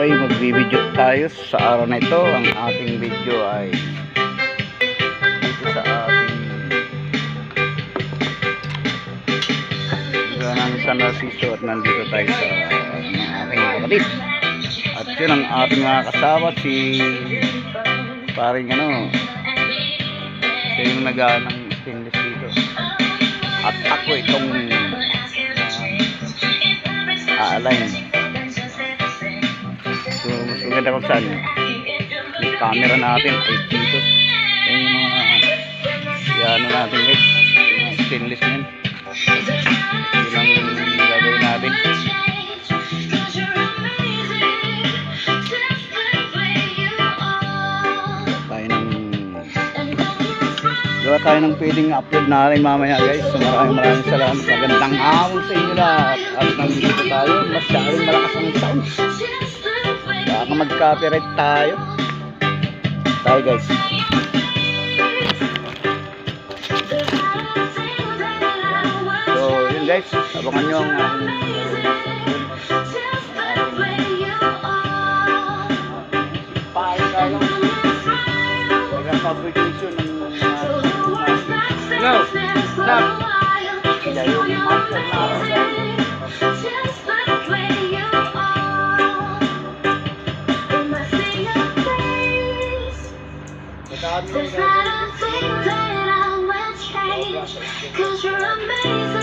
Okay, magbibideo tayo sa araw na ito. Ang ating video ay dito sa ating namin San Narciso at nandito tayo sa aking kapatid. At yun ang ating mga kasama si paring ano siya yung nag ng stainless dito. At ako itong uh, aalign. Maganda kung saan. Yung camera natin, ay dito. Yung mga, yan natin guys. Yung stainless yan. Yun ang gagawin natin. Tayo ng, gawa tayo ng pwedeng upload natin mamaya guys. Maraming maraming salamat. Magandang hapon sa inyo lahat. At nandito tayo. Masyadong malakas ang sound. Mag-copyright tayo. Tayo guys. So, yun guys. Abangan nyo ang ang paano There's not a thing that I will change. Cause you're amazing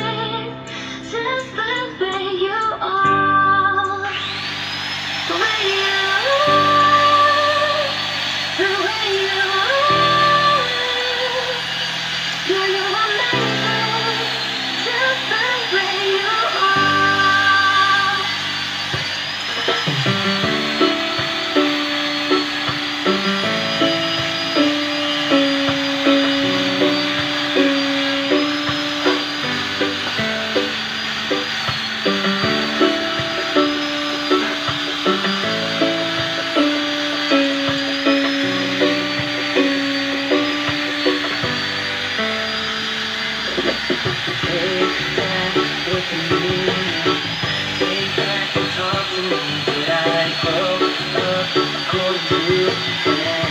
But I grow up cold.